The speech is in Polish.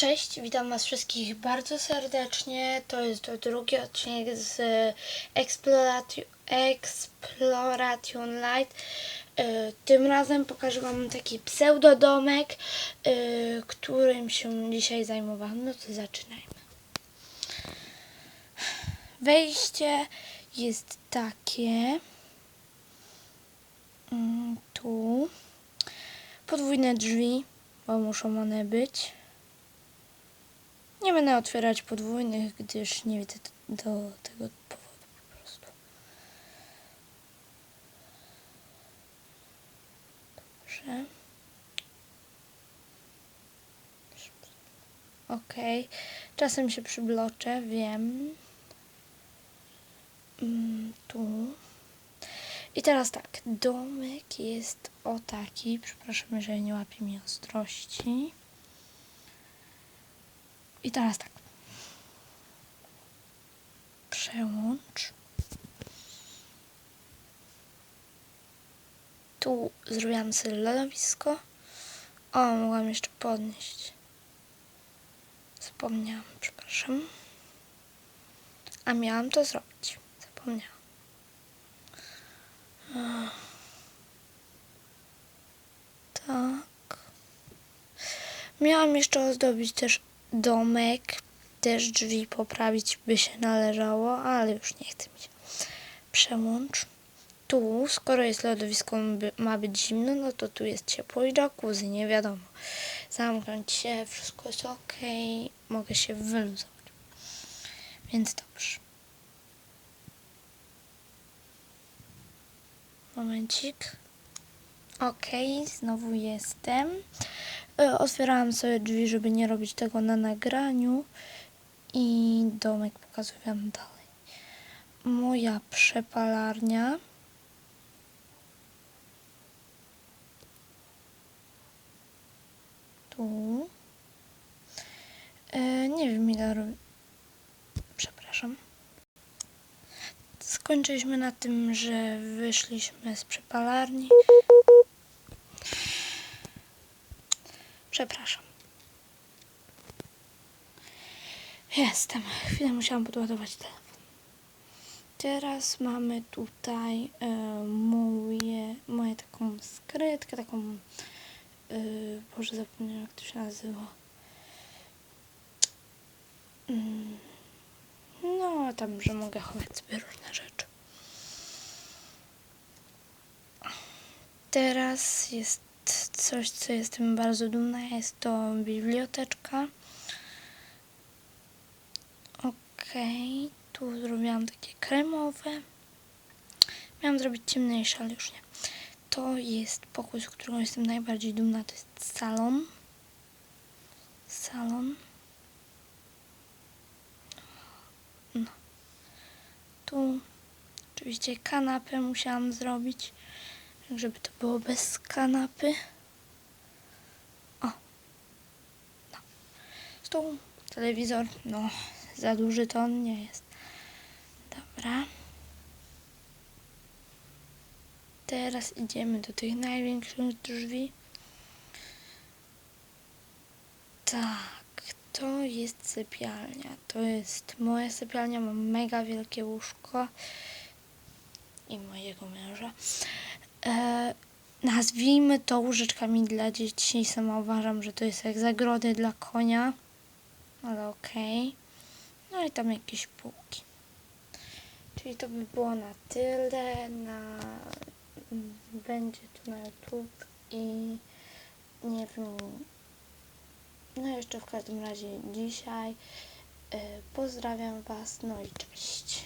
Cześć, witam Was wszystkich bardzo serdecznie. To jest drugi odcinek z Exploration, Light. E, Tym razem pokażę Wam taki pseudodomek, e, którym się dzisiaj zajmowałam. No to zaczynajmy. Wejście jest takie. Mm, Tu. Podwójne drzwi, bo muszą one być. Będę otwierać podwójnych, gdyż nie widzę do, tego powodu po prostu. Dobrze. Okej. Czasem się przybloczę, wiem. Mm, tu. I teraz tak, domek jest o taki. Przepraszam, jeżeli nie łapie mi ostrości. I teraz tak. Przełącz. Tu zrobiłam sobie lodowisko. O, mogłam jeszcze podnieść. Zapomniałam, przepraszam. A miałam to zrobić. Zapomniałam. Tak. Miałam jeszcze ozdobić też domek, też drzwi poprawić by się należało, ale już nie chcę mi się. Przełącz. Tu, skoro jest lodowisko, ma być zimno, no to tu jest ciepło i jacuzzi, nie wiadomo. Zamknąć się, wszystko jest ok, mogę się wyluzować. Więc dobrze. Momencik. Okej, znowu jestem. E, Otwierałam sobie drzwi, żeby nie robić tego na nagraniu. I domek pokazuję wam dalej. Moja przepalarnia. Tu. E, nie wiem ile robi. Przepraszam. Skończyliśmy na tym, że wyszliśmy z przepalarni. Przepraszam. Jestem. Chwilę musiałam podładować telefon. Teraz mamy tutaj e, moje, moje taką skrytkę, taką. E, Boże, zapomniałam jak to się nazywa. Mm, No, tam, że mogę chować sobie różne rzeczy. Teraz jest coś, co jestem bardzo dumna. Jest to biblioteczka. Okej, tu zrobiłam takie kremowe. Miałam zrobić ciemniejsze, ale już nie. To jest pokój, z którego jestem najbardziej dumna. To jest salon. Salon. No. Tu oczywiście kanapę musiałam zrobić, żeby to było bez kanapy. O. No. Stół, telewizor, no za duży to on nie jest. Dobra. Teraz idziemy do tych największych drzwi. Tak, to jest sypialnia. To jest moja sypialnia. Mam mega wielkie łóżko i mojego męża. E, nazwijmy to łóżeczkami dla dzieci. Sama uważam, że to jest jak zagrody dla konia, ale okej. No i tam jakieś półki. Czyli to by było na tyle. Na... Będzie tu na YouTube i nie wiem. No jeszcze w każdym razie dzisiaj. E, Pozdrawiam Was, no i cześć.